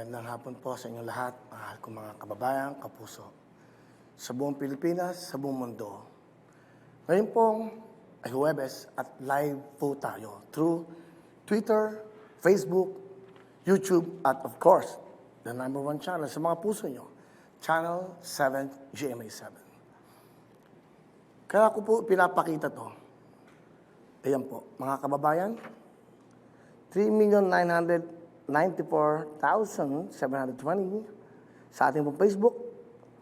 Magandang hapon po sa inyo lahat, mahal kong mga kababayan, kapuso. Sa buong Pilipinas, sa buong mundo. Ngayon pong ay Huwebes at live po tayo through Twitter, Facebook, YouTube, at of course, the number one channel sa mga puso nyo, Channel 7 GMA7. Kaya ko po pinapakita to. Ayan po, mga kababayan, 3,994,720 sa ating pong Facebook,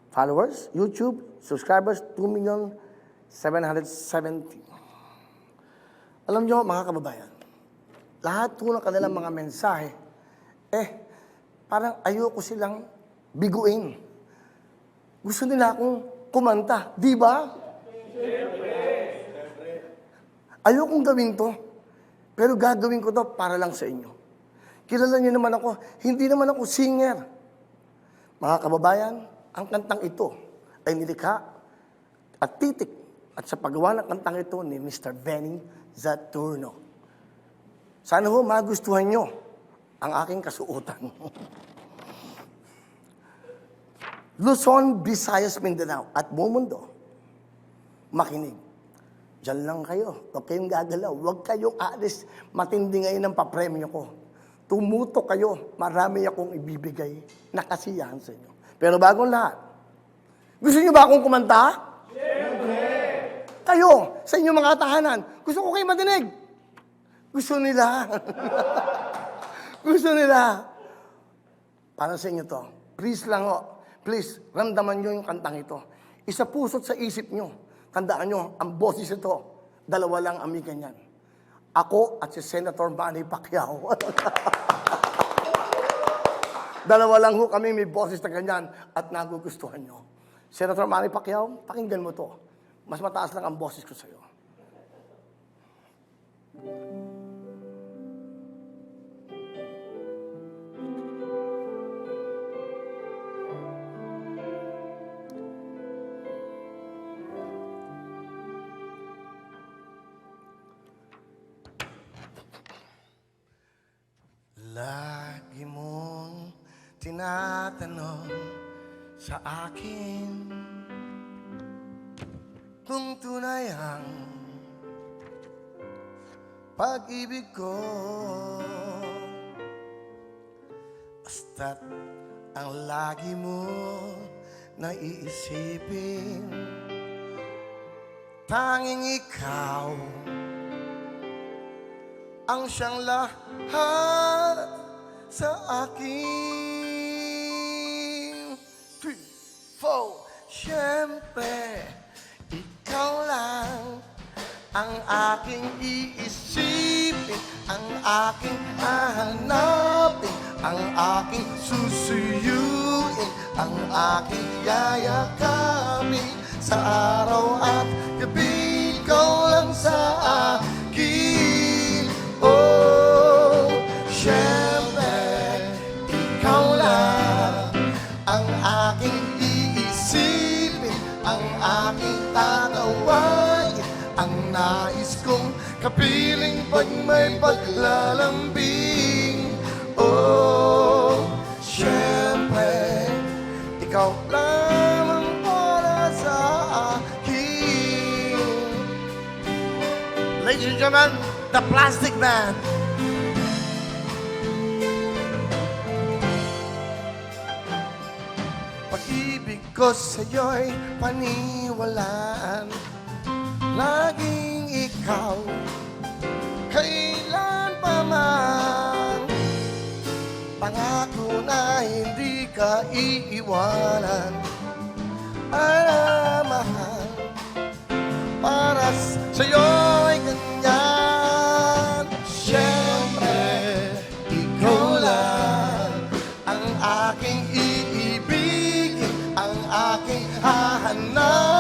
followers, YouTube, subscribers, 2,770. Alam nyo, mga kababayan, lahat po ng kanilang mga mensahe, eh, parang ayoko silang biguin. Gusto nila akong kumanta, di ba? Ayokong gawin to. Pero gagawin ko to para lang sa inyo. Kilala niyo naman ako, hindi naman ako singer. Mga kababayan, ang kantang ito ay nilikha at titik at sa paggawa ng kantang ito ni Mr. Benny Zaturno. Sana ho magustuhan nyo ang aking kasuotan. Luzon, Visayas, Mindanao at buong mundo. Makinig. Diyan lang kayo. Huwag kayong gagalaw. Huwag kayong alis. Matindi ngayon ang papremyo ko. Tumuto kayo. Marami akong ibibigay na kasiyahan sa inyo. Pero bagong lahat, gusto niyo ba akong kumanta? Kayo, sa inyong mga tahanan, gusto ko kayo madinig. Gusto nila. gusto nila. Para sa inyo to. Please lang ho. Please, ramdaman nyo yung kantang ito. Isa puso't sa isip nyo. Tandaan nyo, ang boses ito, dalawa lang ang may ganyan. Ako at si Senator Manny Pacquiao. dalawa lang ho kami may boses na ganyan at nagugustuhan nyo. Senator Manny Pacquiao, pakinggan mo to. Mas mataas lang ang boses ko sa'yo. Lagi mong tinatanong sa akin kung tunay ang pag-ibig ko. Basta't ang lagi mo naiisipin tanging ikaw ang siyang lahat sa akin. Three, four. Siyempre, ikaw lang ang aking iisipin, ang aking hahanapin, ang aking susuyuin, ang aking yayakapin sa araw at pag may paglalambing. Oh, syempre, ikaw lamang para sa akin. Ladies and gentlemen, the Plastic Man. Pag-ibig ko sa'yo'y paniwalaan Laging ikaw Pangako na hindi ka iiwanan. Para mahal Para sa'yo'y ganyan. Siyempre, ikaw lang Ang aking iibigin Ang aking hahanapin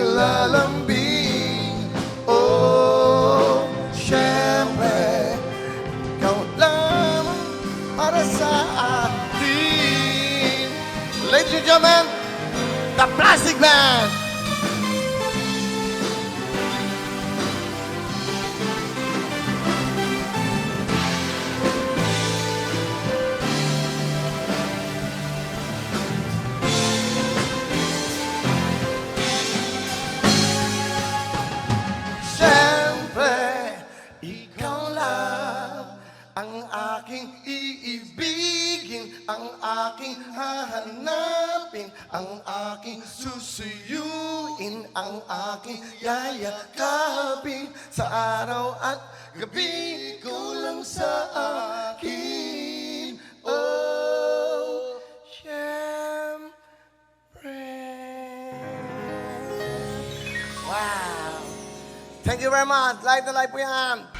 naglalambing Oh, syempre Ikaw lamang para sa atin The Plastic Band! Aking iibigin, ang aking hahanapin, ang aking susuyuin, ang aking yayakapin sa araw at gabi kulang sa akin. Oh, siyempre. Wow! Thank you very much. Live na live po yan.